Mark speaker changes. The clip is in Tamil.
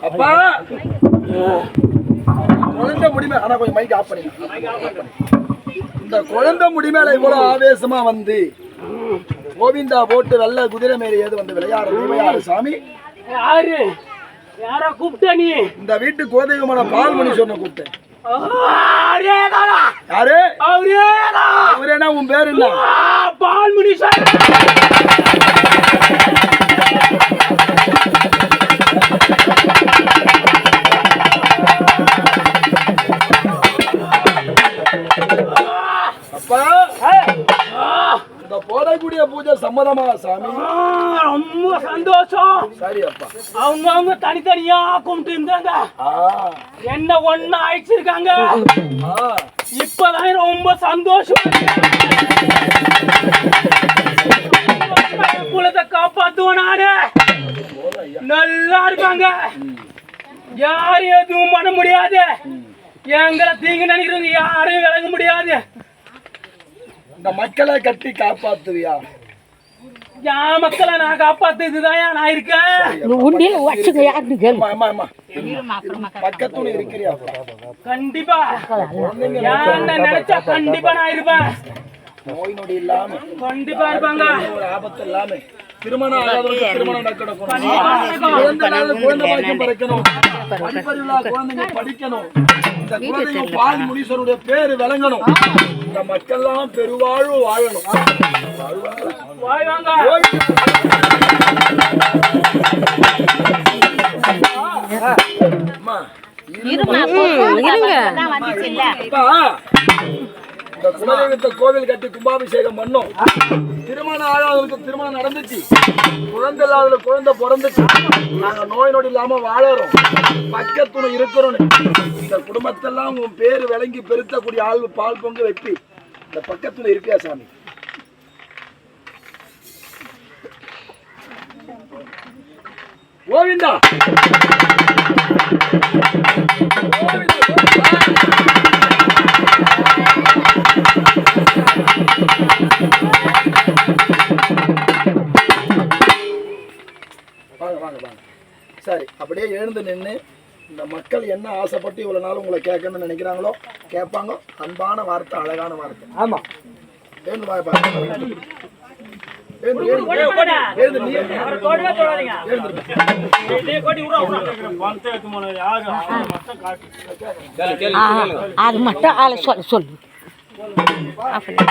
Speaker 1: அப்பா! குழந்தை முடிமை ஆனா கொஞ்சம் மைக் ஆஃப் பண்ணி இந்த குழந்தை முடிமேல இவ்வளவு ஆவேசமா வந்து கோவிந்தா போட்டு வெள்ள குதிரை மேலே ஏது வந்து விளையாடு விளையாடு சாமி.
Speaker 2: யாரு? யாரா கூப்பிட்ட நீ?
Speaker 1: இந்த வீட்டு கோதைகமான பால்மணி சொன்ன கூப்பிட்டேன்? யாரு. அவரு என்ன உன் பேர் என்ன?
Speaker 2: ஆ, பால்முனி சார்
Speaker 1: இந்த போடக்கூடிய பூஜை சம்மதமா சாமி?
Speaker 2: ரொம்ப சந்தோஷம்.
Speaker 1: சரி அப்பா
Speaker 2: அவங்க அவங்க தனித்தனியா கும்பிட்டு இருந்தாங்க. என்ன ஒண்ணு அழைச்சிருக்காங்க? இப்பதான் ரொம்ப சந்தோஷம். குலத்தை காப்பாத்துவோம் நானு. நல்லா இருப்பாங்க யாரும் எதுவும் பண்ண முடியாது. எங்களை தீங்கு நினைக்கிறவங்க யாரையும் விளங்க முடியாது.
Speaker 1: இந்த மக்களை கட்டி காப்பாத்துவியா?
Speaker 2: என் மக்களை நான் காப்பாத்துறதுதான் நான் இருக்கேன்.
Speaker 3: உண்டியல் வச்சுக்க யாருன்னு கேளு.
Speaker 1: பக்கத்துல இருக்கிறியா?
Speaker 2: கண்டிப்பா. நினைச்சா கண்டிப்பா நான் இருப்பேன்.
Speaker 1: நோய் நொடி இல்லாம
Speaker 2: கண்டிப்பா இருப்பாங்க.
Speaker 1: ஒரு ஆபத்து இல்லாம திருமணம் திருமணம் நடக்கணும்.
Speaker 2: கண்டிப்பா நடக்கும்.
Speaker 1: குழந்தை இல்லாத குழந்தை பாக்கியம் பிறக்கணும் படிப்பறிவில்லா குழந்தைங்க படிக்கணும். இந்த குழந்தைங்க பால் முனீஸ்வரனுடைய பேரு விளங்கணும். இந்த மக்கள்லாம் பெருவாழ்வு வாழணும்.
Speaker 3: இருங்க
Speaker 1: அப்பா, இந்த குலதெய்வத்தை கோவில் கட்டி கும்பாபிஷேகம் பண்ணோம். திருமணம் ஆகாதவங்களுக்கு திருமணம் நடந்துச்சு. குழந்தை இல்லாத குழந்தை பிறந்துச்சு. நாங்க நோய் நொடி இல்லாம வாழறோம். பக்கத்துல இருக்கிறோன்னு. இந்த குடும்பத்தெல்லாம் உன் பேரு விளங்கி பெருத்தக்கூடிய ஆள் பால் பொங்கு வைப்பி இந்த பக்கத்துல இருப்பியா சாமி? கோவிந்தா! கோவிந்தா! அப்படியே எழுந்து நின்று இந்த மக்கள் என்ன ஆசைப்பட்டு இவ்வளவு நாள் உங்களை கேட்கணும்னு நினைக்கிறாங்களோ கேட்பாங்க. அன்பான வார்த்தை அழகான வார்த்தை. ஆமா. எழுந்து வாய் பாருங்க எழுந்து, எழுந்து, எழுந்து, எழுந்து, நீ. எழுந்து. எழுந்துருப்பா.
Speaker 3: ஆ, அது மட்டும் ஆளை சொல்ல சொல்லு. அப்படி